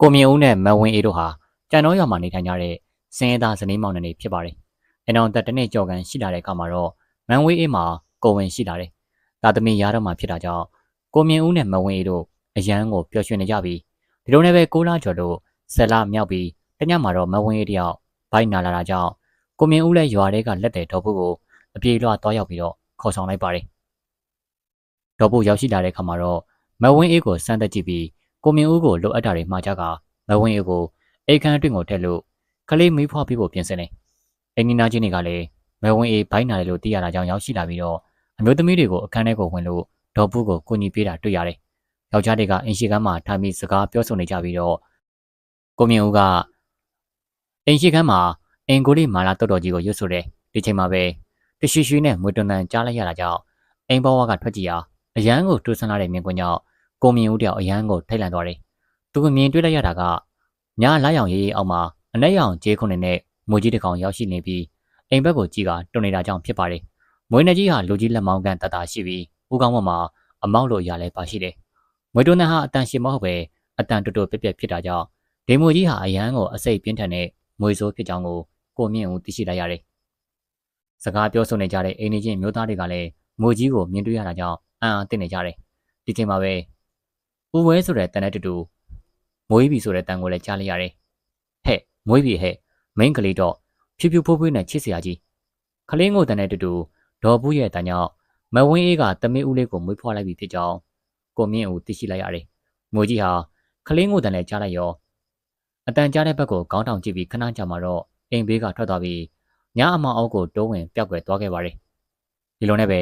ကိုမြင့်ဦးနဲ့မဝင်းအေးတို့ဟာကြံတော်ရွာမှာနေထိုင်ကြတဲ့စင်းရဲသားဇနီးမောင်နှံတွေဖြစ်ပါတယ်။အနောင်သက်တစ်နှစ်ကျော်ကန်ရှိလာတဲ့အခါမှာတော့မန်ဝင်းအေးမှာကိုဝင်ရှိလာတယ်။ဒါသမီးရားတော့မှဖြစ်တာကြောင့်ကိုမြင့်ဦးနဲ့မဝင်းအေးတို့အရန်ကိုပျော်ရွှင်နေကြပြီးဒီလိုနဲ့ပဲကိုလာကျော်တို့ဇက်လာမြောက်ပြီးတညမှာတော့မဝင်းအေးတယောက်ဘိုက်နာလာတာကြောင့်ကိုမြင့်ဦးလည်းရွာထဲကလက်တဲ့ဒေါ်ဖို့ကိုအပြေလွှာသွားရောက်ပြီးတော့ခေါ်ဆောင်လိုက်ပါတယ်။ဒေါ်ဖို့ရောက်ရှိလာတဲ့အခါမှာတော့မဝင်းအေးကိုစမ်းသက်ကြည့်ပြီး ကိုမြင့်ဦးကိုလိုအပ်တာတွေမှားကြကမဝင်းအေးကိုအိတ်ခမ်းအတွင်းကိုထည့်လို့ကလေးမီးဖွားပြီးဖို့ပြင်ဆင်နေ။အိမ်နီနာချင်းတွေကလည်းမဝင်းအေးဘိုင်းနာတယ်လို့သိရတာကြောင့်ရောက်ရှိလာပြီးတော့အမျိုးသမီးတွေကိုအခန်းထဲကိုဝင်လို့ဒေါ်ဘူးကိုကိုညီပေးတာတွေ့ရတယ်။ယောက်ျားတွေကအင်ရှိကမ်းမှာထိုင်ပြီးစကားပြောဆိုနေကြပြီးတော့ကိုမြင့်ဦးကအင်ရှိကမ်းမှာအင်ကိုလေးမာလာတော်တော်ကြီးကိုရွတ်ဆိုတယ်ဒီချိန်မှာပဲတရှိရှိနဲ့မွေတွန်တန်ကြားလိုက်ရတာကြောင့်အိမ်ဘဝကထွက်ကြည့်အောင်အရန်ကိုတူးဆန်းလာတဲ့မြင်ကွင်းကြောင့် ကိုမြင့်ဦးတယောက်အရန်ကိုထိတ်လန့်သွားတယ်။သူကမြင်တွေ့လိုက်ရတာကညာလာရောင်ရေးရေးအောက်မှာအနက်ရောင်ကျေးခုံနဲ့မွေကြီးတစ်ကောင်ရောက်ရှိနေပြီးအိမ်ဘက်ကိုကြည့်ကတွန်နေတာကြောင့်ဖြစ်ပါတယ်။မွေးနှကြီးဟာလူကြီးလက်မောင်းကန်တတရှိပြီးဦးကောင်းဘက်မှာအမောက်လိုရလဲပါရှိတယ်။မွေတွန်းနှဟာအတန်ရှင်မဟုတ်ပဲအတန်တူတူပြက်ပြက်ဖြစ်တာကြောင့်ဒေမွေကြီးဟာအရန်ကိုအစိတ်ပြင်းထန်တဲ့မွေဆိုးဖြစ်ကြောင်းကိုကိုမြင့်ဦးသိရှိလိုက်ရတယ်။စကားပြောဆိုနေကြတဲ့အိမ်နေချင်းမျိုးသားတွေကလည်းမွေကြီးကိုမြင်တွေ့ရတာကြောင့်အံ့အားသင့်နေကြတယ်။ဒီချိန်မှာပဲ ဦးဝဲဆိုတဲ့တန်တဲ့တူတူမွေးပြီဆိုတဲ့တန်ကိုလည်းကြားလိုက်ရတယ်။ဟဲ့မွေးပြီဟဲ့မိန်းကလေးတော့ဖြူဖြူဖိုးဖိုးနဲ့ချစ်စရာကြီးခလင်းကိုတန်တဲ့တူတူဒေါ်ဘူးရဲ့တန်ကြောင့်မဝင်းအေးကတမင်းဦးလေးကိုမွေးဖွားလိုက်ပြီဖြစ်ကြောင်းကိုမြင့်ဦးသိရှိလိုက်ရတယ်။မွေကြီးဟာခလင်းကိုတန်လည်းကြားလိုက်ရောအတန်ကြားတဲ့ဘက်ကိုခေါင်းတောင်ကြည့်ပြီးခဏကြာမှတော့အိမ်ဘေးကထွက်သွားပြီးညအမောင်အောက်ကိုတိုးဝင်ပျောက်ကွယ်သွားခဲ့ပါတယ်။ဒီလိုနဲ့ပဲ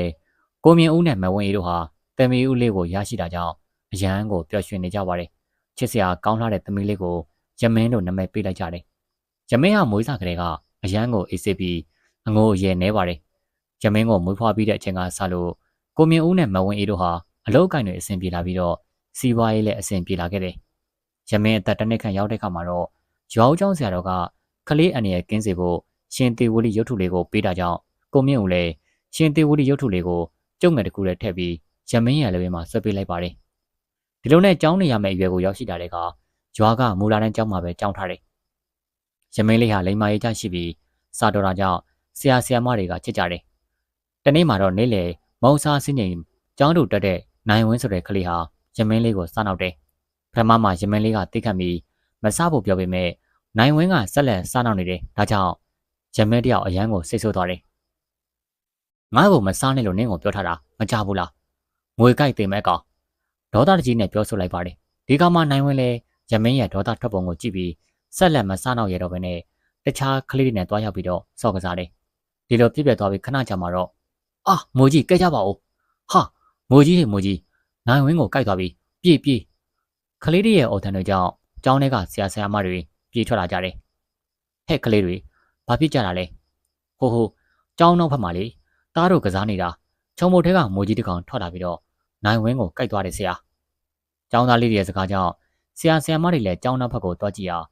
ကိုမြင့်ဦးနဲ့မဝင်းအေးတို့ဟာတမီဦးလေးကိုရရှိတာကြောင့် အရန်ကိုပျော်ရွှင်နေကြပါတယ်။ချစ်စရာကောင်းလာတဲ့သမီးလေးကိုရမင်းတို့နာမည်ပေးလိုက်ကြတယ်။ရမင်းဟာမွေးစားကလေးကအရန်ကိုအေးစစ်ပြီးအငိုအယယ်နေပါတယ်။ရမင်းကိုမွေးဖွားပြီးတဲ့အချိန်ကစလို့ကိုမြင့်ဦးနဲ့မဝင်းအေးတို့ဟာအလောက်ကိုင်းတွေအဆင်ပြေလာပြီးတော့စီးပွားရေးလည်းအဆင်ပြေလာခဲ့တယ်။ရမင်းအသက်တစ်နှစ်ခန့်ရောက်တဲ့ခါမှာတော့ရွာဦးကျောင်းဆရာတော်ကကလေးအနေနဲ့ကင်းစေဖို့ရှင်တေဝလီရုပ်ထုလေးကိုပေးတာကြောင့်ကိုမြင့်ဦးလည်းရှင်တေဝလီရုပ်ထုလေးကိုကျုပ်ငယ်တစ်ခုလည်းထည့်ပြီးရမင်းရလည်းပဲမှာဆွဲပေးလိုက်ပါတယ်။ ဒီလိုနဲ့ကျောင်းနေရမယ့်အရွယ်ကိုရောက်ရှိတာတဲ့ကရွာကမူလာတန်းကျောင်းမှာပဲကျောင်းထားတယ်။ရမင်းလေးဟာလိမ္မာရေးချရှိပြီးစာတော်တာကြောင့်ဆရာဆရာမတွေကချစ်ကြတယ်။တနေ့မှာတော့နေ့လေမုံစားစင်းချိန်ကျောင်းတို့တက်တဲ့နိုင်ဝင်းဆိုတဲ့ကလေးဟာရမင်းလေးကိုစားနောက်တယ်။ပထမမှာရမင်းလေးကတိတ်ခတ်ပြီးမစားဖို့ပြောပေမဲ့နိုင်ဝင်းကဆက်လက်စားနောက်နေတယ်။ဒါကြောင့်ရမင်းတယောက်အရန်ကိုစိတ်ဆိုးသွားတယ်။ငါ့ကိုမစားနဲ့လို့နင်းကိုပြောထားတာမကြဘူးလား။ငွေကြိုက်တင်မဲ့ကောင် ဒေါသတကြီးနဲ့ပြောဆိုလိုက်ပါတယ်။ဒီကမှနိုင်ဝင်းလဲရမင်းရဲ့ဒေါသထွက်ပုံကိုကြည့်ပြီးဆက်လက်မစားနောက်ရတော့ဘဲနဲ့တခြားကလေးတွေနဲ့တွားရောက်ပြီးတော့စော့ကစားတယ်။ဒီလိုပြည့်ပြည့်သွားပြီးခဏကြာမှတော့အာမိုးကြီးကြက်ကြပါဦး။ဟာမိုးကြီးဟေမိုးကြီးနိုင်ဝင်းကိုကြိုက်သွားပြီးပြေးပြေးကလေးတွေရဲ့အော်တန်တွေကြောင့်ကျောင်းထဲကဆရာဆရာမတွေပြေးထွက်လာကြတယ်။ဟဲ့ကလေးတွေဘာဖြစ်ကြတာလဲ။ဟိုဟိုကျောင်းနောက်ဖက်မှာလေတားတို့ကစားနေတာချုံမိုထဲကမိုးကြီးတစ်ကောင်ထွက်လာပြီးတော့ နိုင်ဝင်းကိုကြိုက်သွားတယ်ဆရာ။ကျောင်းသားလေးတွေရဲ့စကားကြောင့်ဆရာဆရာမတွေလည်းကျောင်းနောက်ဖက်ကိုတွားကြည့်အောင်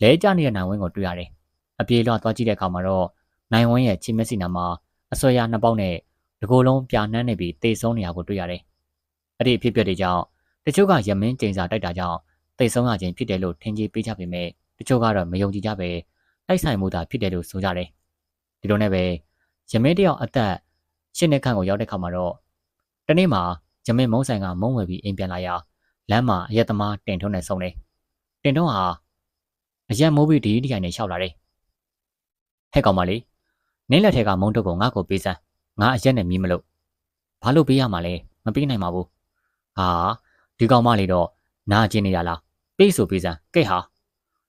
လဲကျနေတဲ့နိုင်ဝင်းကိုတွေ့ရတယ်။အပြေးလွှားသွားကြည့်တဲ့အခါမှာတော့နိုင်ဝင်းရဲ့ချီမက်စီနာမှာအဆွဲရနှစ်ပေါက်နဲ့တကိုယ်လုံးပြာနှမ်းနေပြီးတေဆုံးနေရကိုတွေ့ရတယ်။အဲ့ဒီအဖြစ်အပျက်တွေကြောင့်တချို့ကရမင်းကျိန်စာတိုက်တာကြောင့်တေဆုံးရခြင်းဖြစ်တယ်လို့ထင်ကြီးပေးကြပေမဲ့တချို့ကတော့မယုံကြည်ကြပဲတိုက်ဆိုင်မှုသာဖြစ်တယ်လို့ဆိုကြတယ်။ဒီလိုနဲ့ပဲရမင်းတယောက်အသက်ရှင်းတဲ့ခန့်ကိုရောက်တဲ့ခါမှာတော့တနေ့မှာ ရမင်းမုံဆိုင်ကမုံဝယ်ပြီးအိမ်ပြန်လာရာလမ်းမှာအရက်သမားတင်ထုံးနဲ့ဆုံတယ်။တင်ထုံးဟာအရက်မိုးပြီးဒီဒီတိုင်းနဲ့ရှောက်လာတယ်။ဟဲ့ကောင်မလေးနင်းလက်ထဲကမုံတုပ်ကိုငါ့ကိုပေးစမ်းငါအရက်နဲ့မီးမလို့ဘာလို့ပေးရမှာလဲမပေးနိုင်ပါဘူး။ဟာဒီကောင်မလေးတော့နာကျင်နေရလားပေးဆိုပေးစမ်းကဲဟာ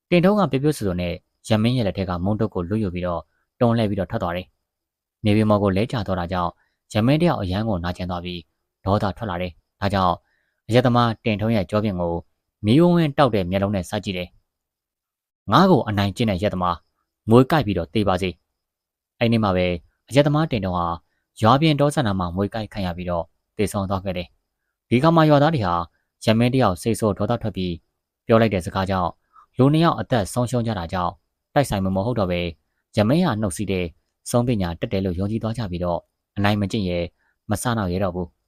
တင်ထုံးကပြပြဆူဆူနဲ့ရမင်းရဲ့လက်ထဲကမုံတုပ်ကိုလွတ်ယူပြီးတော့တွန်းလှည့်ပြီးတော့ထွက်သွားတယ်။နေပြည်မော်ကိုလဲကျသွားတာကြောင့်ရမင်းတယောက်အရန်ကိုနာကျင်သွားပြီး ဒေါသထွက်လာတယ်။ဒါကြောင့်အရက်သမားတင်ထုံးရဲ့ကြောပြင်ကိုမီးဝင်းဝင်းတောက်တဲ့မျက်လုံးနဲ့စကြည့်တယ်။ငါ့ကိုအနိုင်ကျင့်တဲ့ရက်သမားမွေးကြိုက်ပြီးတော့တေးပါစေ။အဲ့ဒီမှာပဲအရက်သမားတင်တုံးဟာရွာပြင်တောဆန္ဒမှာမွေးကြိုက်ခံရပြီးတော့တေဆုံးသွားခဲ့တယ်။ဒီကမှရွာသားတွေဟာရမင်းတယောက်စိတ်ဆိုးဒေါသထွက်ပြီးပြောလိုက်တဲ့စကားကြောင့်လူနှစ်ယောက်အသက်ဆုံးရှုံးကြတာကြောင့်တိုက်ဆိုင်မှုမဟုတ်တော့ပဲရမင်းဟာနှုတ်စီတဲ့ဆုံးပညာတက်တယ်လို့ယုံကြည်သွားကြပြီးတော့အနိုင်မကျင့်ရဲ့မဆနောက်ရတော့ဘူး။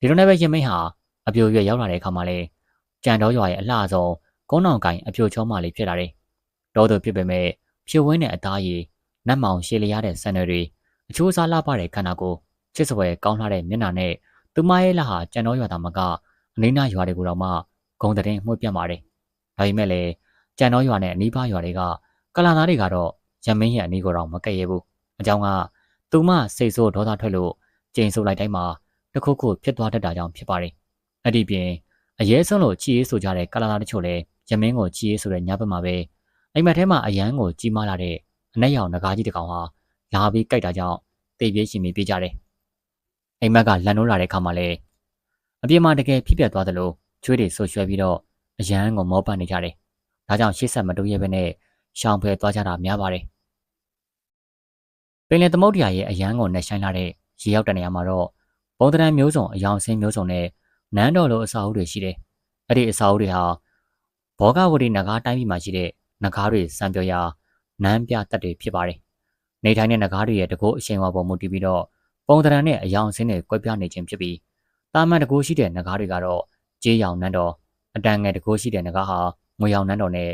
ဒီလိုနဲ့ပဲရမင်းဟာအပြိုရွက်ရောက်လာတဲ့အခါမှာလဲကြံတော်ရွာရဲ့အလှဆုံးကုန်းအောင်ကင်အပြိုချောမလေးဖြစ်လာတယ်။တော်သူဖြစ်ပေမဲ့ဖြိုဝင်းတဲ့အသားရည်နတ်မောင်ရှည်လျားတဲ့ဆန်တွေအချိုးစားလှပတဲ့ခန္ဓာကိုယ်ချစ်စပွဲကောင်းလာတဲ့မျက်နှာနဲ့သူမရဲ့လက်ဟာကြံတော်ရွာသားမကအနိနာရွာတွေကိုတော့မှဂုံတဲ့မှုပြတ်ပါတယ်။ဒါပေမဲ့လည်းကြံတော်ရွာနဲ့အနီးပါးရွာတွေကကလာသားတွေကတော့ရမင်းရဲ့အနီးကိုတော့မကဲ့ရဘူး။အကြောင်းကသူမစိတ်ဆိုးဒေါသထွက်လို့ကျိန်ဆိုလိုက်တိုင်းမှာ တခုခုဖြစ်သွားတတ်တာကြောင့်ဖြစ်ပါတယ်။အဲ့ဒီပြင်အရေးဆုံးလို့ချီရေးဆိုကြတဲ့ကလာသားတချို့လည်းရမင်းကိုချီရေးဆိုတဲ့ညဘက်မှာပဲအိမ်မက်ထဲမှာအရန်ကိုကြီးမားလာတဲ့အနက်ရောင်ငကားကြီးတစ်ကောင်ဟာလာပြီးကြိုက်တာကြောင့်တေးပြေးရှင်ပြေးကြတယ်။အိမ်မက်ကလန်နိုးလာတဲ့အခါမှာလည်းအပြင်မှာတကယ်ဖြစ်ပြသွားသလိုချွေးတွေဆွဆွဲပြီးတော့အရန်ကိုမောပတ်နေကြတယ်။ဒါကြောင့်ရှေ့ဆက်မတိုးရဲဘဲနဲ့ရှောင်ဖယ်သွားကြတာများပါတယ်။ပင်လယ်သမုဒ္ဒရာရဲ့အရန်ကိုနှက်ဆိုင်လာတဲ့ရေရောက်တဲ့နေရာမှာတော့ ပုံသဏ္ဍာန်မျိုးစုံအယောင်ဆင်းမျိုးစုံနဲ့နန်းတော်လိုအစာအုပ်တွေရှိတယ်။အဲ့ဒီအစာအုပ်တွေဟာဘောဂဝတီနဂါတိုင်းပြည်မှာရှိတဲ့နဂါတွေစံပြောရာနန်းပြတက်တွေဖြစ်ပါတယ်။နေထိုင်တဲ့နဂါတွေရဲ့တကောအရှင်ဝါပေါ်မူတည်ပြီးတော့ပုံသဏ္ဍာန်နဲ့အယောင်ဆင်းတွေကွဲပြားနေခြင်းဖြစ်ပြီးတာမန်တကောရှိတဲ့နဂါတွေကတော့ကြေးရောင်နန်းတော်အတန်ငယ်တကောရှိတဲ့နဂါဟာငွေရောင်နန်းတော်နဲ့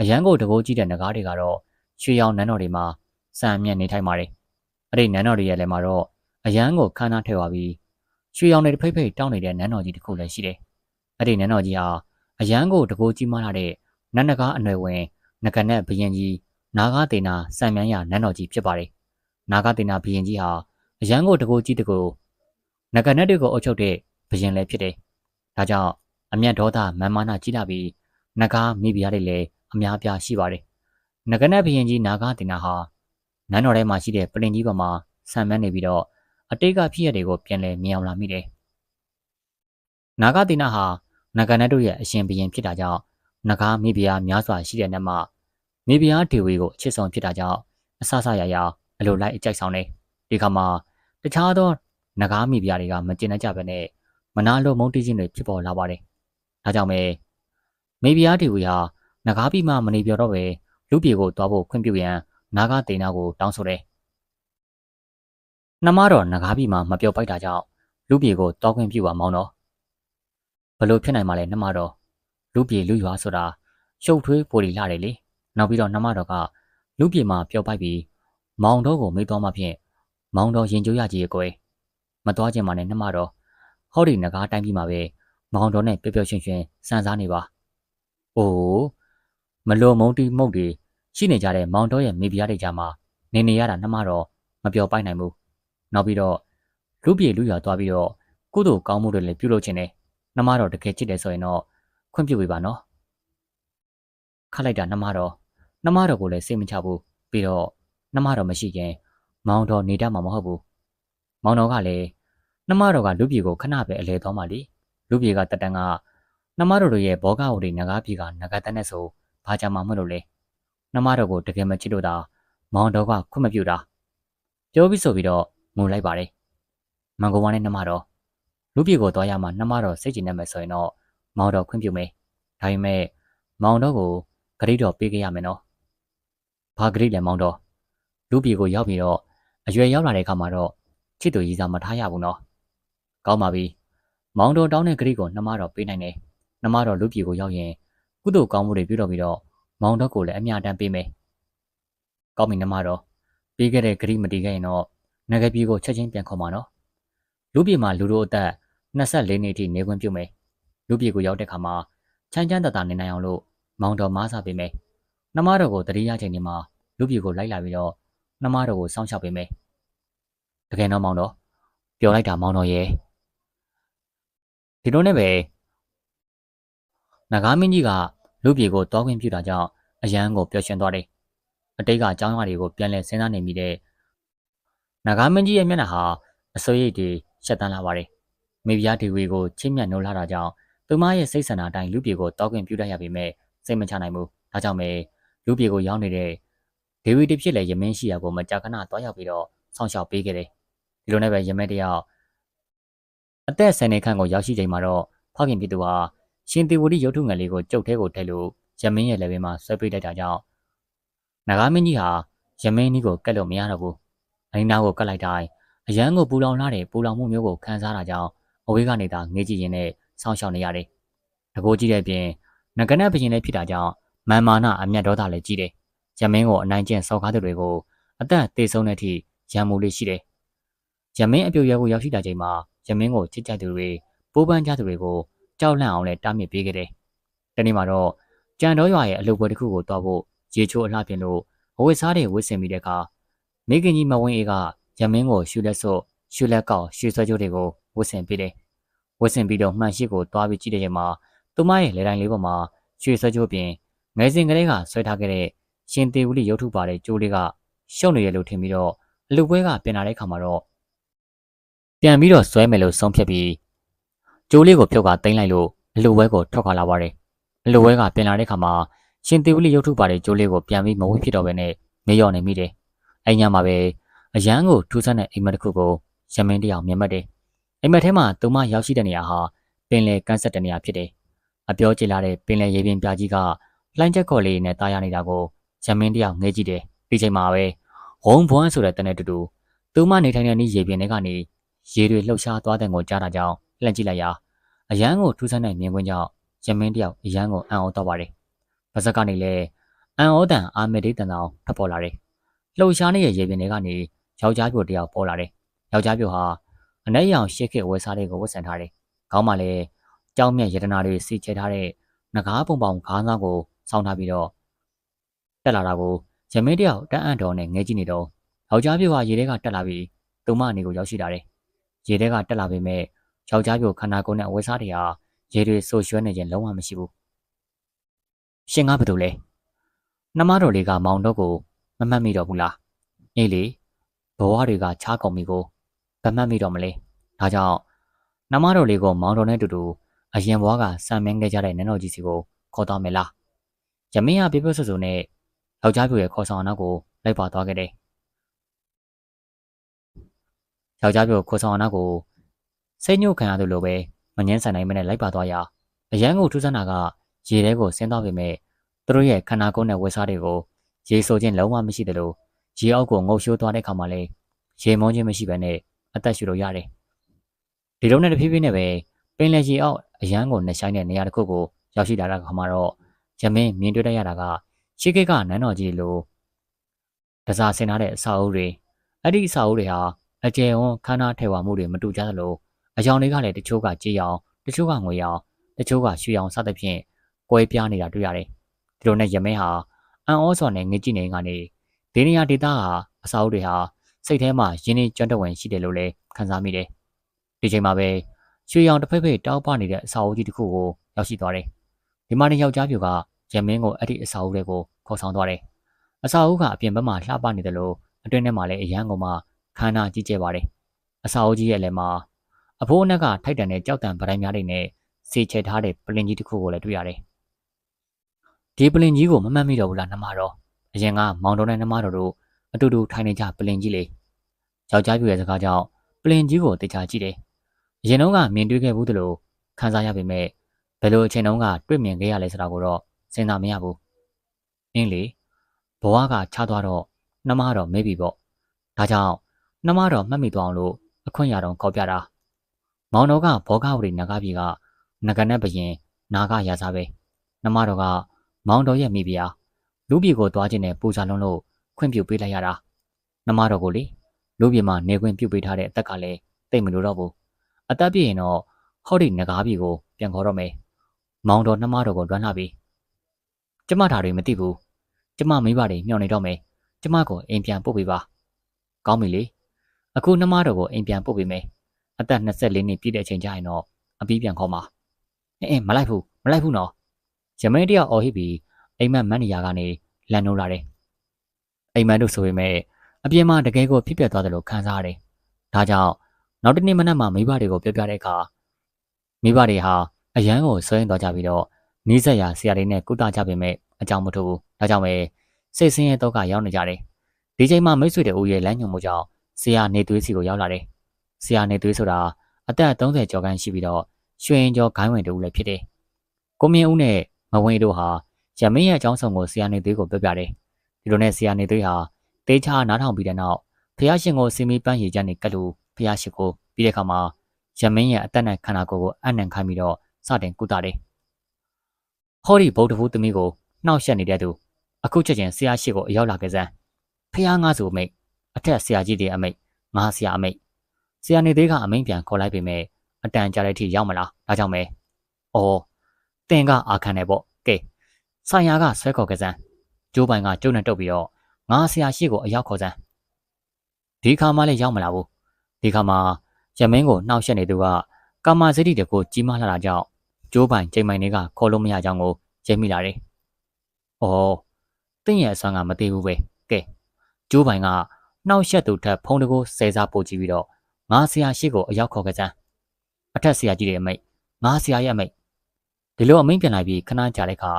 အရန်ကိုတကောကြီးတဲ့နဂါတွေကတော့ရွှေရောင်နန်းတော်တွေမှာစံမြင့်နေထိုင်ပါတယ်။အဲ့ဒီနန်းတော်တွေရဲ့လည်းမှာတော့ အရန်ကိုခန်းနာထည့်သွားပြီးရွှေရောင်တွေဖိတ်ဖိတ်တောင်းနေတဲ့နန်းတော်ကြီးတစ်ခုလည်းရှိတယ်။အဲ့ဒီနန်းတော်ကြီးဟာအရန်ကိုတကိုးကြီးမားလာတဲ့နတ်နဂါအနွယ်ဝင်ငကနက်ဘရင်ကြီးနာဂသေနာစံမြန်းရနန်းတော်ကြီးဖြစ်ပါတယ်။နာဂသေနာဘရင်ကြီးဟာအရန်ကိုတကိုးကြီးတကိုးငကနက်တွေကိုအုပ်ချုပ်တဲ့ဘရင်လည်းဖြစ်တယ်။ဒါကြောင့်အမျက်ဒေါသမန်မာနာကြီးလာပြီးနဂါမိဖုရားတွေလည်းအများပြားရှိပါတယ်။ငကနက်ဘရင်ကြီးနာဂသေနာဟာနန်းတော်ထဲမှာရှိတဲ့ပလင်ကြီးပေါ်မှာဆံမန်းနေပြီးတော့ အတိတ်ကဖြစ်ရတွေကိုပြန်လဲမြင်အောင်လာမိတယ်။နာဂသေနာဟာနဂါနတ်တို့ရဲ့အရှင်ဘရင်ဖြစ်တာကြောင့်နဂါမိဖုရားများစွာရှိတဲ့နက်မှာမိဖုရားဒေဝီကိုအချစ်ဆုံးဖြစ်တာကြောင့်အဆဆရရအလိုလိုက်အကြိုက်ဆောင်တယ်ဒီခါမှာတခြားသောနဂါမိဖုရားတွေကမကျင်တတ်ကြဘဲနဲ့မနာလိုမုန်းတီးခြင်းတွေဖြစ်ပေါ်လာပါတယ်ဒါကြောင့်ပဲမိဖုရားဒေဝီဟာနဂါပြည်မှာမနေပြောတော့ပဲလူပြေကိုတွားဖို့ခွင့်ပြုရန်နာဂတေနာကိုတောင်းဆိုတယ် နှမတော်နဂါပြည်မှာမပြောပိုက်တာကြောင့်လူပြေကိုတောင်းခွင့်ပြုပါမောင်းတော့ဘလို့ဖြစ်နိုင်မှာလဲနှမတော်လူပြေလူရွာဆိုတာရှုပ်ထွေးပိုလီလာတယ်လေနောက်ပြီးတော့နှမတော်ကလူပြေမှာပျော်ပိုက်ပြီးမောင်တော်ကိုမေးသွားမှဖြင့်မောင်တော်ရင်ကျိုးရကြီးရဲ့ကွယ်မသွားခြင်းမနဲ့နှမတော်ဟောဒီငကားတိုင်းပြီးမှာပဲမောင်တော်နဲ့ပျော်ပျော်ရွှင်ရွှင်စံစားနေပါအိုးမလွန်မုံတီမုတ်တွေရှိနေကြတဲ့မောင်တော်ရဲ့မိဖုရားတွေကြမှာနေနေရတာနှမတော်မပျော်ပိုက်နိုင်ဘူး နောက်ပြီးတော့လူပြေလူရွာသွားပြီးတော့ကုသိုလ်ကောင်းမှုတွေလည်းပြုလုပ်ခြင်းနဲ့နှမတော်တကယ်ချစ်တယ်ဆိုရင်တော့ခွင့်ပြုပေးပါနော်ခတ်လိုက်တာနှမတော်နှမတော်ကိုလည်းစိတ်မချဘူးပြီးတော့နှမတော်မရှိရင်မောင်တော်နေတတ်မှာမဟုတ်ဘူးမောင်တော်ကလည်းနှမတော်ကလူပြေကိုခဏပဲအလဲသွားမှလीလူပြေကတတန်ကနှမတော်တို့ရဲ့ဘောဂဝတီနဂါပြေကနဂါတန်းနဲ့ဆိုဘာကြမှာမလို့လဲနှမတော်ကိုတကယ်မချစ်လို့တာမောင်တော်ကခွင့်မပြုတာပြောပြီးဆိုပြီးတော့ ငိုလိုက်ပါတယ်မန်ကိုဝါနဲ့နှမတော်လူပြေကိုသွားရမှနှမတော်စိတ်ကြည်နေမယ်ဆိုရင်တော့မောင်တော်ခွင့်ပြုမယ်။ဒါပေမဲ့မောင်တော်ကိုဂရိတော်ပေးခဲ့ရမယ်နော်။ဘာဂရိလဲမောင်တော်လူပြေကိုရောက်ပြီးတော့အရွယ်ရောက်လာတဲ့အခါမှာတော့ချစ်သူရည်စားမထားရဘူးနော်။ကောင်းပါပြီ။မောင်တော်တောင်းတဲ့ဂရိကိုနှမတော်ပေးနိုင်တယ်။နှမတော်လူပြေကိုရောက်ရင်ကုသိုလ်ကောင်းမှုတွေပြုတော်ပြီးတော့မောင်တော်ကိုလည်းအမြတ်တမ်းပေးမယ်။ကောင်းပြီနှမတော်ပေးခဲ့တဲ့ဂရိမတီးခဲ့ရင်တော့ ငကပြေကိုချက်ချင်းပြန်ခေါ်မှာနော်။လူပြေမှာလူတို့အသက်24နှစ်အထိနေခွင့်ပြုမယ်လူပြေကိုရောက်တဲ့ခါမှာချမ်းချမ်းသာသာနေနိုင်အောင်လို့မောင်တော်မားစားပေးမယ်နှမတော်ကိုတတိယချိန်ဒီမှာလူပြေကိုလိုက်လာပြီးတော့နှမတော်ကိုစောင့်ရှောက်ပေးမယ်တကယ်တော့မောင်တော်ပြောလိုက်တာမောင်တော်ရဲ့ဒီလိုနဲ့ပဲနဂါမင်းကြီးကလူပြေကိုတောခွင့်ပြုတာကြောင့်အရန်ကိုပျော်ရွှင်သွားတယ်အတိတ်ကအကြောင်းအရာတွေကိုပြန်လည်စဉ်းစားနေမိတဲ့ နဂါမင်းကြီးရဲ့မျက်နှာဟာအစိုးရိတ်တွေရှက်တန်းလာပါတယ်မိဖုရားဒေဝီကိုချင်းမြတ်နိုးလာတာကြောင့်သူမရဲ့စိတ်ဆန္ဒအတိုင်းလူပြေကိုတောက်ခွင့်ပြုတတ်ရပေမဲ့စိတ်မချနိုင်ဘူး။ဒါကြောင့်ပဲလူပြေကိုရောက်နေတဲ့ဒေဝီတစ်ဖြစ်လေယမင်းရှိရာကိုမကြာခဏတွားရောက်ပြီးတော့ဆောင်းရှောက်ပေးခဲ့တယ်။ဒီလိုနဲ့ပဲယမင်းတယောက်အသက်ဆယ်နှစ်ခန့်ကိုရောက်ရှိချိန်မှာတော့ဖခင်ပြည်သူဟာရှင်သေဝတိရုပ်ထုငယ်လေးကိုကြုတ်ထဲကိုထည့်လို့ယမင်းရဲ့လက်ဘေးမှာဆွဲပေးလိုက်တာကြောင့်နဂါမင်းကြီးဟာယမင်းကြီးကိုကက်လို့မရတော့ဘူး။ အင်းနာကိုကတ်လိုက်တိုင်းအရန်ကိုပူလောင်လာတဲ့ပူလောင်မှုမျိုးကိုခံစားတာကြောင့်အဝေးကနေသာငေးကြည့်ရင်းနဲ့စောင့်ရှောက်နေရတယ်။တကိုးကြည့်တဲ့ပြင်ငကနတ်ဘရင်လည်းဖြစ်တာကြောင့်မန်မာနအမျက်ဒေါသလည်းကြီးတယ်။ရမင်းကိုအနိုင်ကျင့်စော်ကားသူတွေကိုအသက်သေဆုံးတဲ့အထိရံမှုလေးရှိတယ်။ရမင်းအပြိုရွယ်ကိုရောက်ရှိလာချိန်မှာရမင်းကိုချစ်ကြသူတွေပိုးပန်းကြသူတွေကိုကြောက်လန့်အောင်လည်းတားမြစ်ပေးခဲ့တယ်။တနေ့မှာတော့ကြံတော်ရွာရဲ့အလုပ်ပွဲတစ်ခုကိုတွားဖို့ရေချိုးအလှပြင်လို့အဝတ်စားတွေဝတ်ဆင်ပြီးတဲ့အခါ မိခင်ကြီးမဝင်းအေးကရမင်းကိုရှူလက်စွပ်ရှူလက်ကောက်ရှူဆွဲကြိုးတွေကိုဝတ်ဆင်ပေးတယ်။ဝတ်ဆင်ပြီးတော့မှန်ရှိကိုတွားပြီးကြည့်တဲ့ချိန်မှာသူမရဲ့လေတိုင်းလေးပေါ်မှာရွှေဆွဲကြိုးပြင်ငယ်စဉ်ကလေးကဆွဲထားခဲ့တဲ့ရှင်သေးဦးလေးရုပ်ထုပါတဲ့ကြိုးလေးကရှုံနေရလို့ထင်ပြီးတော့အလူပွဲကပြင်လာတဲ့ခါမှာတော့ပြန်ပြီးတော့ဆွဲမယ်လို့ဆုံးဖြတ်ပြီးကြိုးလေးကိုဖြုတ်ကတင်လိုက်လို့အလူပွဲကိုထွက်ခွာလာပါတယ်အလူပွဲကပြင်လာတဲ့ခါမှာရှင်သေးဦးလေးရုပ်ထုပါတဲ့ကြိုးလေးကိုပြန်ပြီးမဝှဖြစ်တော့ဘဲနဲ့မေ့လျော့နေမိတယ် အဲညမှာပဲအရန်ကိုထူးဆန်းတဲ့အိမ်မက်တစ်ခုကိုရမင်းတယောက်မြင်မှတ်တယ်အိမ်မက်ထဲမှာသူမရောက်ရှိတဲ့နေရာဟာပင်လယ်ကမ်းဆက်တဲ့နေရာဖြစ်တယ်အပြောကြည်လာတဲ့ပင်လယ်ရေပြင်ပြကြီးကလှိုင်းချက်ခေါ်လေးနဲ့တားရနေတာကိုရမင်းတယောက်ငဲကြည့်တယ်ဒီချိန်မှာပဲဝုံဘွန်းဆိုတဲ့တနဲ့တူတူသူမနေထိုင်တဲ့နေ့ရေပြင်တွေကနေရေတွေလှုပ်ရှားသွားတဲ့ကိုကြားတာကြောင့်လှန့်ကြည့်လိုက်ရာအရန်ကိုထူးဆန်းတဲ့မြင်ကွင်းကြောင့်ရမင်းတယောက်အရန်ကိုအံ့ဩတော့ပါတယ်ပါဇက်ကနေလည်းအံ့ဩတန်အာမေဒိတန်အောင်ဖတ်ပေါ်လာတယ် လှုပ်ရှားနေတဲ့ရေပြင်တွေကနေယောက်ျားပြိုတယောက်ပေါ်လာတယ်ယောက်ျားပြိုဟာအနက်ရောင်ရှစ်ခေတ်ဝဲစားတွေကိုဝတ်ဆင်ထားတယ်ခေါင်းမှာလည်းကြောင်းမြတ်ရတနာတွေစီချဲထားတဲ့ငကားပုံပေါင်ခါးသားကိုစောင်းထားပြီးတော့တက်လာတာကိုရမင်းတယောက်တန်းအံ့တော်နဲ့ငဲကြည့်နေတော့ယောက်ျားပြိုဟာရေထဲကတက်လာပြီးသူမအနေကိုရောက်ရှိလာတယ်။ရေထဲကတက်လာပေမဲ့ယောက်ျားပြိုခန္ဓာကိုယ်နဲ့အဝဲစားတွေဟာရေတွေဆိုရွှဲနေခြင်းလုံးဝမရှိဘူး။ရှင်ကဘာလို့လဲ။နှမတော်လေးကမောင်တော့ကို မမှတ်မိတော့ဘူးလား။အေးလေဘဝတွေကချားကုန်ပြီကိုဗမှတ်မိတော့မလဲ။ဒါကြောင့်နှမတော်လေးကိုမောင်တော်နဲ့တူတူအရင်ဘွားကစံမင်းခဲ့ကြတဲ့နန်းတော်ကြီးစီကိုခေါ်သွားမယ်လား။ရမင်းကပြပြဆွဆွနဲ့ယောက်ျားပြိုရဲ့ခေါ်ဆောင်နောက်ကိုလိုက်ပါသွားခဲ့တယ်။ယောက်ျားပြိုခေါ်ဆောင်နောက်ကိုစိတ်ညှို့ခံရသလိုပဲမငင်းဆန်နိုင်မနဲ့လိုက်ပါသွားရာအရန်ကိုထူးဆန်းတာကရေထဲကိုဆင်းသွားပေမဲ့သူတို့ရဲ့ခန္ဓာကိုယ်နဲ့ဝက်စားတွေကို ရေဆိုခြင်းလုံးဝမရှိသလိုရေအောက်ကိုငုပ်ရှိုးသွားတဲ့ခါမှလည်းရေမုန်းခြင်းမရှိဘဲနဲ့အသက်ရှူလို့ရတယ်။ဒီလိုနဲ့တဖြည်းဖြည်းနဲ့ပဲပင်လယ်ရေအောက်အရန်ကိုနှဆိုင်တဲ့နေရာတစ်ခုကိုရောက်ရှိလာတဲ့ခါမှာတော့ရမင်းမြင်တွေ့တတ်ရတာကရှေးကိတ်ကနန်းတော်ကြီးလိုတစားဆင်ထားတဲ့အစာအုပ်တွေအဲ့ဒီအစာအုပ်တွေဟာအကျယ်ဝန်းခန္ဓာထဲဝမှုတွေမတူကြသလိုအယောင်တွေကလည်းတချို့ကကြေးရောင်တချို့ကငွေရောင်တချို့ကရွှေရောင်စသဖြင့်ကွဲပြားနေတာတွေ့ရတယ်ဒီလိုနဲ့ရမင်းဟာ အန်ဩစော်နဲ့ငကြည့်နေကနေဒီနေရာဒေသဟာအစာအုပ်တွေဟာစိတ်ထဲမှာရင်းနှီးကြွန့်တဝင်ရှိတယ်လို့လည်းခံစားမိတယ်ဒီချိန်မှာပဲရွှေရောင်တစ်ဖက်ဖက်တောက်ပနေတဲ့အစာအုပ်ကြီးတစ်ခုကိုရောက်ရှိသွားတယ်ဒီမှာနေယောက်ျားပြူကရမင်းကိုအဲ့ဒီအစာအုပ်တွေကိုခေါ်ဆောင်သွားတယ်။အစာအုပ်ကအပြင်ဘက်မှာလှပနေတယ်လို့အတွင်းထဲမှာလည်းအရန်ကုန်မှခန္ဓာကြီးကျယ်ပါတယ်။အစာအုပ်ကြီးရဲ့လည်းမှာအဖိုးအနက်ကထိုက်တန်တဲ့ကြောက်တံပတိုင်းများတွေနဲ့စေချေထားတဲ့ပလင်ကြီးတစ်ခုကိုလည်းတွေ့ရတယ်။ ဒီပလင်ကြီးကိုမမှတ်မိတော့ဘူးလားနှမတော်။အရင်ကမောင်တော်နဲ့နှမတော်တို့အတူတူထိုင်နေကြပလင်ကြီးလေ။ယောက်ျားပြူရဲ့စကားကြောင့်ပလင်ကြီးကိုတေချာကြည့်တယ်။အရင်တော့ကမြင်တွေ့ခဲ့ဘူးသလိုခံစားရပေမဲ့ဘယ်လိုအချိန်တုန်းကတွေ့မြင်ခဲ့ရလဲဆိုတာကိုတော့စဉ်းစားမရဘူးအင်းလေဘဝကချသွားတော့နှမတော့မေးပြီပေါ့ဒါကြောင့်နှမတော့မှတ်မိသွားအောင်လို့အခွင့်အရေးခေါ်ပြတာမောင်တော်ကဘောဂဝရီနဂါပြည်ကနဂနဲ့ဘရင်နာဂရာစားပဲနှမတော်က မောင်တော်ရဲ့မိဖုရားလူပြည်ကိုသွားခြင်းနဲ့ပူဇာလုံးလို့ခွင့်ပြုပေးလိုက်ရတာနှမတော်ကိုလေလူပြည်မှာနေခွင့်ပြုပေးထားတဲ့အသက်ကလည်းတိတ်မလို့တော့ဘူးအသက်ပြည့်ရင်တော့ဟောဒီနဂါပြည်ကိုပြန်ခေါ်တော့မယ်မောင်တော်နှမတော်ကိုလွမ်းလာပြီကျမဒါတွေမသိဘူးကျမမိဘတွေညှော်နေတော့မယ်ကျမကိုအိမ်ပြန်ပို့ပေးပါကောင်းပြီလေအခုနှမတော်ကိုအိမ်ပြန်ပို့ပေးမယ်အသက်24နှစ်ပြည့်တဲ့အချိန်ကျရင်တော့အပြီးပြန်ခေါ်မှာအင်းမလိုက်ဘူးမလိုက်ဘူးနော် ရမင်းတယောက်အော်ဟစ်ပြီးအိမ်မက်မန်နီယာကနေလန်နိုးလာတယ်အိမ်မက်တို့ဆိုပေမဲ့အပြင်မှာတကယ်ကိုဖြစ်ပျက်သွားတယ်လို့ခံစားရတယ်ဒါကြောင့်နောက်တနေ့မနက်မှာမိဘတွေကိုပြောပြတဲ့အခါမိဘတွေဟာအရန်ကိုဆွဲရင်သွားကြပြီးတော့နီးစက်ရာဆရာတွေနဲ့ကုသကြပေမဲ့အကြောင်းမထုတ်ဘူး။ဒါကြောင့်ပဲစိတ်ဆင်းရဲတော့ကရောက်နေကြတယ်။ဒီချိန်မှာမိတ်ဆွေတွေဦးရဲ့လမ်းညွှန်မှုကြောင့်ဆရာနေသွေးစီကိုရောက်လာတယ်။ဆရာနေသွေးဆိုတာအသက်30ကျော်ခန့်ရှိပြီးတော့ရွှေရင်ကျော်ဂိုင်းဝင်တူလည်းဖြစ်တယ်။ကိုမြင့်ဦးနဲ့ မဝင်းတို့ဟာရမင်းရဲ့အကြောင်းဆောင်ကိုဆရာနေသွေးကိုပြောပြတယ်။ဒီလိုနဲ့ဆရာနေသွေးဟာတေးချနားထောင်ပြီးတဲ့နောက်ဖះရှင်ကိုစီမီပန်းရည်ချမ်းနေကတ်လို့ဖះရှင်ကိုပြီးတဲ့အခါမှာရမင်းရဲ့အသက်နဲ့ခန္ဓာကိုယ်ကိုအနံ့ခိုင်းပြီးတော့စတင်ကုသတယ်။ဟောဒီဗုဒ္ဓဘူးသမီးကိုနှောက်ယှက်နေတဲ့သူအခုချက်ချင်းဆရာရှိကိုအရောက်လာခဲ့စမ်းဖះငါဆိုအမိတ်အထက်ဆရာကြီးတွေအမိတ်ငါဆရာအမိတ်ဆရာနေသေးကအမိန်ပြန်ခေါ်လိုက်ပေမဲ့အတန်ကြာတဲ့အထိရောက်မလားဒါကြောင့်ပဲ။အော် တင်ကအာခံတယ်ပေါ့။ကဲဆိုင်ရာကဆွဲခေါ်ခဲ့စမ်းကျိုးပိုင်ကကျုပ်နဲ့တုတ်ပြီးတော့ငါဆရာရှိကိုအရောက်ခေါ်စမ်းဒီခါမှလည်းရောက်မလာဘူးဒီခါမှရမင်းကိုနှောက်ယှက်နေသူကကာမစတိတကိုကြီးမားလာတာကြောင့်ကျိုးပိုင်ချိန်ပိုင်တွေကခေါ်လို့မရကြောင်းကိုရိပ်မိလာတယ်။အော်တင့်ရဲ့အဆန်းကမသေးဘူးပဲ။ကဲကျိုးပိုင်ကနှောက်ယှက်သူထက်ဖုံးတကိုဆဲစားပို့ကြည့်ပြီးတော့ငါဆရာရှိကိုအရောက်ခေါ်ခဲ့စမ်းအထက်ဆရာကြီးရဲ့အမိတ်ငါဆရာရဲ့အမိတ် ဒီလိုအမိန်ပြန်လိုက်ပြီးခဏကြာတဲ့အခါ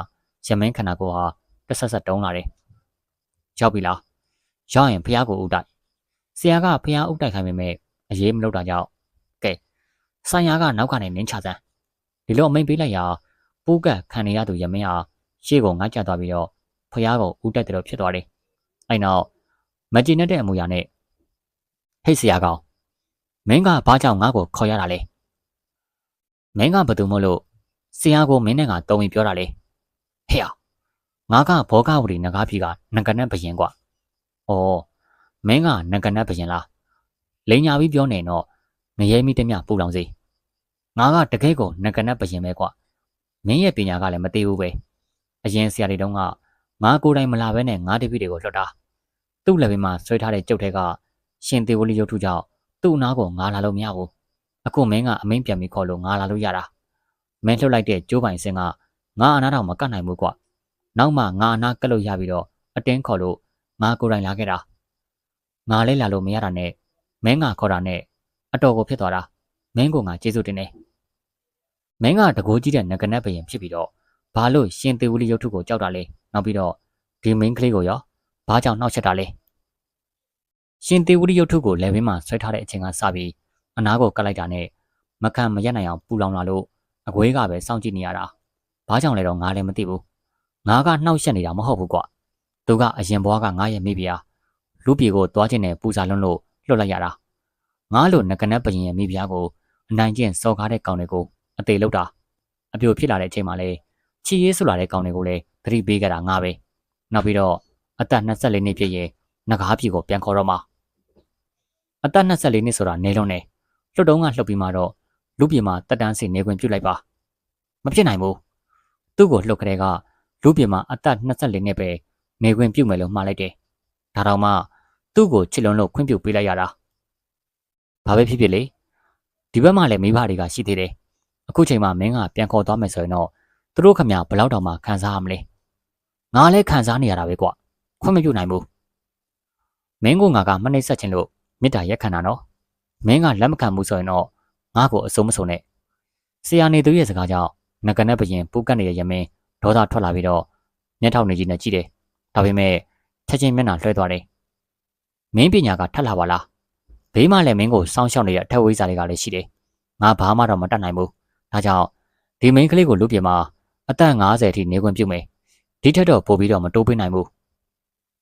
ရမင်းခန္ဓာကိုယ်ဟာတဆက်ဆက်တုံးလာတယ်။ရောက်ပြီလား။ရောက်ရင်ဖះကိုဥတိုက်ဆရာကဖះဥတိုက်ခိုင်းပေမဲ့အရေးမလုပ်တာကြောင့်ကဲဆိုင်ရာကနောက်ကနေနင်းချစမ်းဒီလိုအမိန်ပေးလိုက်ရာပူးကတ်ခံနေရသူရမင်းဟာရှေ့ကိုငါကျသွားပြီးတော့ဖះကိုဥတိုက်တယ်လို့ဖြစ်သွားတယ်။အဲ့နောက်မကြည်နဲ့တဲ့အမူအရာနဲ့ဟိတ်ဆရာကောင်မင်းကဘာကြောင့်ငါ့ကိုခေါ်ရတာလဲမင်းကဘာလို့မလို့ ဆရာကိုမင်းနဲ့ကတုံပြီးပြောတာလေဟဲ့ငါကဘောကဝတီနဂါးပြီကနဂနက်ဘရင်ကွာဩမင်းကနဂနက်ဘရင်လားလိန်ညာပြီးပြောနေတော့ငရဲမိတမျှပူလောင်စေငါကတကယ်ကိုနဂနက်ဘရင်ပဲကွာမင်းရဲ့ပညာကလည်းမသေးဘူးပဲအရင်ဆရာတွေတုန်းကငါကိုယ်တိုင်မလာဘဲနဲ့ငါတပည့်တွေကိုလွတ်တာသူ့လက်ဘေးမှာဆွဲထားတဲ့ကြုတ်ထဲကရှင်သေးဝလီရုပ်ထုကြောင့်သူ့နားကိုငါလာလို့မရဘူးအခုမင်းကအမိန်ပြန်ပြီးခေါ်လို့ငါလာလို့ရတာ မင်းလှုပ်လိုက်တဲ့ကျိုးပိုင်စင်ကငါအနာတော့မကတ်နိုင်ဘူးကွနောက်မှငါအနာကတ်လို့ရပြီးတော့အတင်းခေါ်လို့ငါကိုယ်တိုင်လာခဲ့တာငါလည်းလာလို့မရတာနဲ့မင်းကခေါ်တာနဲ့အတော်ကိုဖြစ်သွားတာမင်းကငါကျေးဇူးတင်တယ်မင်းကတကိုးကြီးတဲ့ငကနက်ဘရင်ဖြစ်ပြီးတော့ဘာလို့ရှင်သေးဝလီရုပ်ထုကိုကြောက်တာလဲနောက်ပြီးတော့ဒီမင်းကလေးကိုရောဘာကြောင့်နှောက်ချက်တာလဲရှင်သေးဝလီရုပ်ထုကိုလက်ဘင်းမှာဆွဲထားတဲ့အချိန်ကစပြီးအနားကိုကတ်လိုက်တာနဲ့မခံမရက်နိုင်အောင်ပူလောင်လာလို့ အကွေးကပဲစောင့်ကြည့်နေရတာဘာကြောင့်လဲတော့ငါလည်းမသိဘူးငါကနှောက်ရှက်နေတာမဟုတ်ဘူးကွာသူကအရင်ဘွားကငါရဲ့မိဖုရားလူပြေကိုသွားခြင်းနဲ့ပူစာလွန်းလို့လွတ်လိုက်ရတာငါလိုငကနက်ပရင်ရဲ့မိဖုရားကိုအနိုင်ကျင့်စော်ကားတဲ့ကောင်တွေကိုအသေးလောက်တာအပြိုဖြစ်လာတဲ့အချိန်မှာလေချီရေးဆူလာတဲ့ကောင်တွေကိုလည်းသတိပေးကြတာငါပဲနောက်ပြီးတော့အသက်24နှစ်ပြည့်ရဲ့ငကားပြေကိုပြန်ခေါ်တော့မှာအသက်24နှစ်ဆိုတာနေလုံးနဲ့လွတ်တုံးကလှုပ်ပြီးမှတော့ လူပြေမှာတက်တန်းစီနေခွင့်ပြုလိုက်ပါမဖြစ်နိုင်ဘူးသူ့ကိုလှုပ်ခတဲ့ကလူပြေမှာအသက်24နှစ်ပဲနေခွင့်ပြုမယ်လို့မှားလိုက်တယ်ဒါတော့မှသူ့ကိုချစ်လွန်းလို့ခွင့်ပြုပေးလိုက်ရတာဘာပဲဖြစ်ဖြစ်လေဒီဘက်မှာလည်းမိဘတွေကရှိသေးတယ်အခုချိန်မှာမင်းကပြန်ခေါ်သွားမယ်ဆိုရင်တော့သူတို့ခမဘလောက်တောင်မှခံစားရမလဲငါလည်းခံစားနေရတာပဲကွခွင့်မပြုနိုင်ဘူးမင်းကငါကမနှိမ့်ဆက်ခြင်းလို့မေတ္တာရက်ခံတာနော်မင်းကလက်မခံဘူးဆိုရင်တော့ ငါ့ကိုအစိုးမဆုံးနဲ့ဆရာနေသူရဲ့စကားကြောင့်ငကနက်ဘရင်ပူကတ်နေတဲ့ရမင်းဒေါသထွက်လာပြီးတော့မျက်ထောက်နေကြီးနဲ့ကြည့်တယ်ဒါပေမဲ့ချက်ချင်းမျက်နှာလွှဲသွားတယ်မင်းပညာကထက်လာပါလားဘေးမှလည်းမင်းကိုစောင်းရှောက်နေတဲ့အထက်ဝိဇ္ဇာတွေကလည်းရှိတယ်ငါဘာမှတော့မတတ်နိုင်ဘူးဒါကြောင့်ဒီမင်းကလေးကိုလူပြမှာအသက်50အထိနေခွင့်ပြုမယ်ဒီထက်တော့ပိုပြီးတော့မတိုးပေးနိုင်ဘူး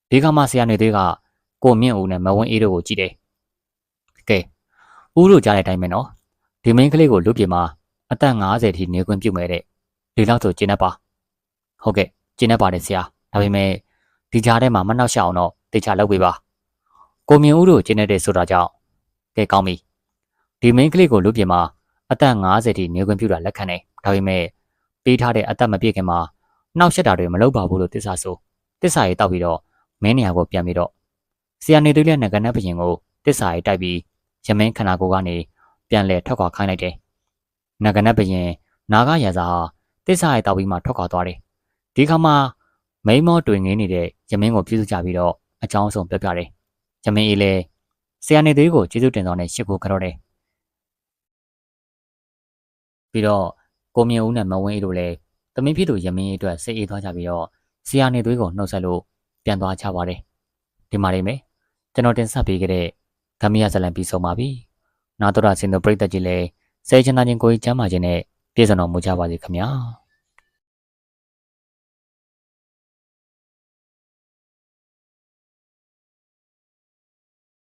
ဒီကမှဆရာနေသေးကကိုမြင့်ဦးနဲ့မဝင်းအေးတို့ကိုကြည့်တယ်ကဲဦးတို့ကြားတဲ့အတိုင်းပဲနော် ဒီမင်းကလေးကိုလူပြမှာအသက်50အထိနေခွင့်ပြုမယ်တဲ့ဒီလောက်ဆိုကျင်းနေပါဟုတ်ကဲ့ကျင်းနေပါတယ်ဆရာဒါပေမဲ့ဒီကြားထဲမှာမနှောက်ရှအောင်တော့တေချာလုပ်ပေးပါကိုမြင့်ဦးတို့ကျင်းနေတဲ့ဆိုတာကြောင့်ကဲကောင်းပြီဒီမင်းကလေးကိုလူပြမှာအသက်50အထိနေခွင့်ပြုတာလက်ခံတယ်ဒါပေမဲ့ပေးထားတဲ့အသက်မပြည့်ခင်မှာနှောက်ရှက်တာတွေမလုပ်ပါဘူးလို့တစ္ဆာဆိုတစ္ဆာရေးတောက်ပြီးတော့မင်းနေရာကိုပြန်ပြီးတော့ဆရာနေသွေးလက်ငကနက်ဘရင်ကိုတစ္ဆာရေးတိုက်ပြီးရမင်းခန္ဓာကိုယ်ကနေ ပြန်လဲထွက်ခွာခိုင်းလိုက်တယ်။နဂနတ်ဘရင်နာဂရဇာဟာတစ္ဆာရဲ့တောက်ပြီးမှထွက်ခွာသွားတယ်။ဒီခါမှာမိမောတွင်ငင်းနေတဲ့ရမင်းကိုပြုစုကြပြီးတော့အကြောင်းဆုံးပြောပြတယ်။ရမင်းအေးလည်းဆရာနေသေးကိုကျေးဇူးတင်တော်နဲ့ရှစ်ကိုကြော်တယ်။ပြီးတော့ကိုမြင့်ဦးနဲ့မဝင်းအေးတို့လည်းသမင်းဖြစ်သူရမင်းအေးအတွက်စိတ်အေးသွားကြပြီးတော့ဆရာနေသွေးကိုနှုတ်ဆက်လို့ပြန်သွားကြပါတယ်။ဒီမှာနေမယ်။ကျွန်တော်တင်ဆက်ပေးခဲ့တဲ့ဂမ်မီယာဇလန်ပြီးဆုံးပါပြီ။ နာတော်တာစင်တို့ပြိတ္တကြီးလည်းဆဲချင်သားချင်းကိုကြီးချမ်းပါခြင်းနဲ့ပြည့်စုံတော်မူကြပါစေခင်ဗျာ။